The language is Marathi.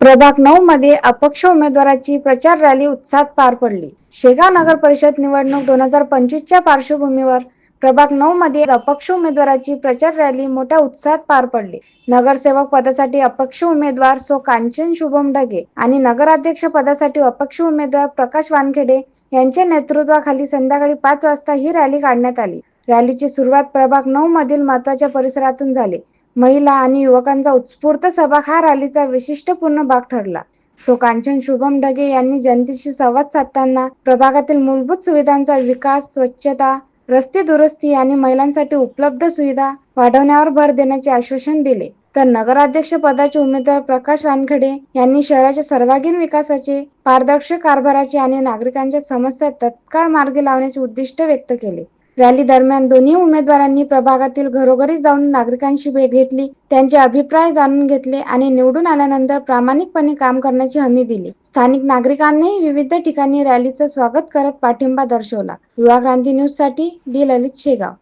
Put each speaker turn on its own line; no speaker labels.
प्रभाग नऊ मध्ये अपक्ष उमेदवाराची प्रचार रॅली उत्साहात पार पडली. शेगाव नगर परिषद निवडणूक दोन हजार पंचवीसच्या पार्श्वभूमीवर प्रभाग नऊ मध्ये अपक्ष उमेदवाराची प्रचार रॅली मोठ्या उत्साहात पार पडली. नगरसेवक पदासाठी अपक्ष उमेदवार सो कांचन शुभम ढगे आणि नगराध्यक्ष पदासाठी अपक्ष उमेदवार प्रकाश वानखेडे यांच्या नेतृत्वाखाली संध्याकाळी पाच वाजता ही रॅली काढण्यात आली. रॅलीची सुरुवात प्रभाग नऊ मधील महत्त्वाच्या परिसरातून झाली. महिला आणि युवकांचा उत्स्फूर्त सहभाग हा रॅलीचा विशिष्टपूर्ण भाग ठरला. सो कांचन शुभम ढगे यांनी जनतेशी संवाद साधताना प्रभागातील मूलभूत सुविधांचा विकास स्वच्छता रस्ते दुरुस्ती आणि महिलांसाठी उपलब्ध सुविधा वाढवण्यावर भर देण्याचे आश्वासन दिले. तर नगराध्यक्ष पदाचे उमेदवार प्रकाश वानखडे यांनी शहराच्या सर्वांगीण विकासाचे पारदर्शक कारभाराचे आणि नागरिकांच्या समस्या तत्काळ मार्गी लावण्याचे उद्दिष्ट व्यक्त केले. रॅली दरम्यान दोन्ही उमेदवारांनी प्रभागातील घरोघरी जाऊन नागरिकांशी भेट घेतली त्यांचे अभिप्राय जाणून घेतले आणि निवडून आल्यानंतर प्रामाणिकपणे काम करण्याची हमी दिली. स्थानिक नागरिकांनी विविध ठिकाणी रॅलीचं स्वागत करत पाठिंबा दर्शवला. युवा क्रांती न्यूजसाठी डी. ललित शेगाव.